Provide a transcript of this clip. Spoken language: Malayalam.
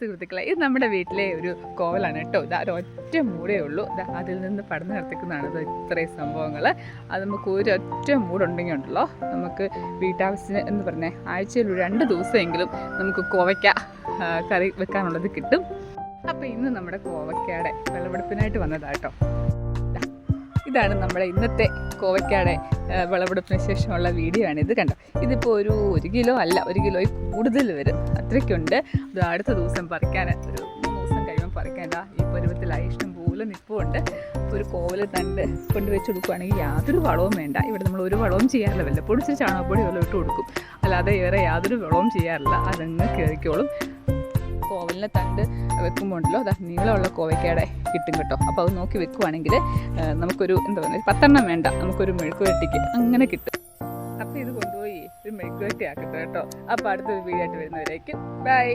സുഹൃത്തുക്കളെ ഇത് നമ്മുടെ വീട്ടിലെ ഒരു കോവലാണ് കേട്ടോ. ഇത് ഒരൊറ്റ മൂടേ ഉള്ളൂ. അതിൽ നിന്ന് പടന്നു നിർത്തിക്കുന്നതാണ് ഇത് ഇത്രയും സംഭവങ്ങൾ അത് നമുക്ക് ഒരൊറ്റ മൂടുണ്ടെങ്കിൽ ഉണ്ടല്ലോ. നമുക്ക് വീട്ടാവശ്യത്തിന് എന്ന് പറഞ്ഞേ ആഴ്ചയിൽ രണ്ട് ദിവസമെങ്കിലും നമുക്ക് കോവയ്ക്ക കറി വെക്കാനുള്ളത് കിട്ടും. അപ്പോൾ ഇന്ന് നമ്മുടെ കോവയ്ക്കയുടെ വിളവെടുപ്പിനായിട്ട് വന്നതാട്ടോ ഇതാണ് നമ്മുടെ ഇന്നത്തെ കോവയ്ക്കയുടെ ആ, വിളവെടുപ്പിന് ശേഷമുള്ള വീഡിയോ ആണ് ഇത് കണ്ടോ? ഇതിപ്പോൾ ഒരു ഒരു കിലോ അല്ല ഒരു കിലോയിൽ കൂടുതൽ വരും. അത്രയ്ക്കുണ്ട്. ഇത് അടുത്ത ദിവസം പറിക്കാൻ ഒരു മൂന്ന് ദിവസം കഴിയുമ്പോൾ പറിക്കാൻ ഈ പരുവത്തിലായി. ഇഷ്ടം പോലെ നിൽപ്പുണ്ട് ഒരു കോവൽ തണ്ട് കൊണ്ടുവച്ച് കൊടുക്കുകയാണെങ്കിൽ യാതൊരു വളവും വേണ്ട. ഇവിടെ നമ്മൾ ഒരു വളവും ചെയ്യാറില്ല. വല്ലപ്പോഴും ചാണകപ്പൊടി വല്ലതും ഇട്ട് കൊടുക്കും. അല്ലാതെ വേറെ യാതൊരു വളവും ചെയ്യാറില്ല. അതങ്ങ് കയറിക്കോളും കോവലിനെ തണ്ട് വെക്കുമ്പോൾ ഉണ്ടല്ലോ അതാ നീളമുള്ള കോവയ്ക്കയുടെ കിട്ടും കേട്ടോ. അപ്പോൾ അത് നോക്കി വെക്കുവാണെങ്കിൽ നമുക്കൊരു എന്താ പറയുക പത്തെണ്ണം വേണ്ട. നമുക്കൊരു മെഴുക്കുവരട്ടിക്ക് അങ്ങനെ കിട്ടും. അപ്പോൾ ഇത് കൊണ്ടുപോയി ഒരു മെഴുക്കുവരട്ടി ആക്കട്ടെ കേട്ടോ. അപ്പോൾ അടുത്തൊരു വീഡിയോ ആയിട്ട് വരുന്നവരേക്കും. ബൈ.